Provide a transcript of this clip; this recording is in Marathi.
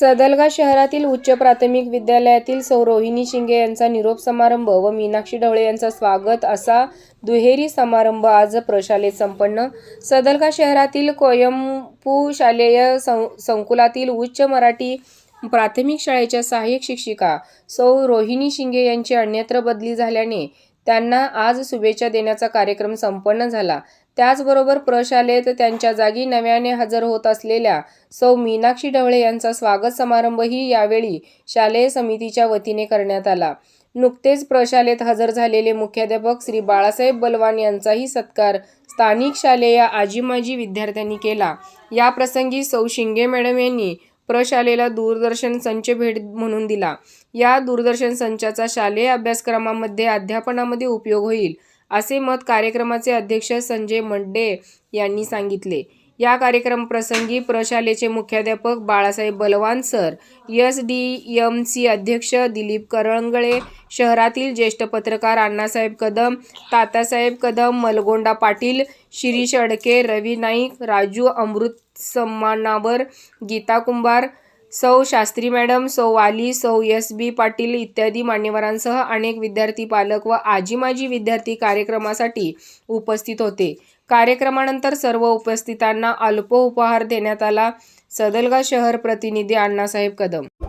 सदलगा शहरातील उच्च प्राथमिक विद्यालयातील सौ रोहिणी शिंगे यांचा निरोप समारंभ व मीनाक्षी ढवळे यांचा स्वागत असा दुहेरी समारंभ आज प्रशालेत संपन्न. सदलगा शहरातील कोयंपू शालेय सं संकुलातील उच्च मराठी प्राथमिक शाळेच्या सहाय्यक शिक्षिका सौ रोहिणी शिंगे यांची अन्यत्र बदली झाल्याने त्यांना आज शुभेच्छा देण्याचा कार्यक्रम संपन्न झाला. त्याचबरोबर प्रशालेत त्यांच्या जागी नव्याने हजर होत असलेल्या सौ मीनाक्षी ढवळे यांचा स्वागत समारंभही यावेळी शालेय समितीच्या वतीने करण्यात आला. नुकतेच प्रशालेत हजर झालेले मुख्याध्यापक श्री बाळासाहेब बलवान यांचाही सत्कार स्थानिक शालेय आजीमाजी विद्यार्थ्यांनी केला. या प्रसंगी सौ शिंगे मॅडम यांनी प्रशालेला दूरदर्शन संच भेट म्हणून दिला. या दूरदर्शन संचाचा शालेय अभ्यासक्रमामध्ये अध्यापनामध्ये उपयोग होईल असे मत कार्यक्रमाचे अध्यक्ष संजय मंडे यांनी सांगितले. या कार्यक्रम प्रसंगी प्रशालेचे मुख्याध्यापक Balasaheb Balwan sir S D M C अध्यक्ष दिलीप करंगळे शहरातील ज्येष्ठ पत्रकार अण्णासाहेब कदम तातासाहेब कदम मलगोंडा पाटील शिरीष अडके रवी नाईक राजू अमृत सन्मानावर गीता कुंभार सौ शास्त्री मॅडम सौ वाली सौ एस बी पाटील इत्यादी मान्यवरांसह अनेक विद्यार्थी पालक व आजी माजी विद्यार्थी कार्यक्रमासाठी उपस्थित होते. कार्यक्रमानंतर सर्व उपस्थितांना अल्प उपहार देण्यात आला. सदलगा शहर प्रतिनिधी अण्णासाहेब कदम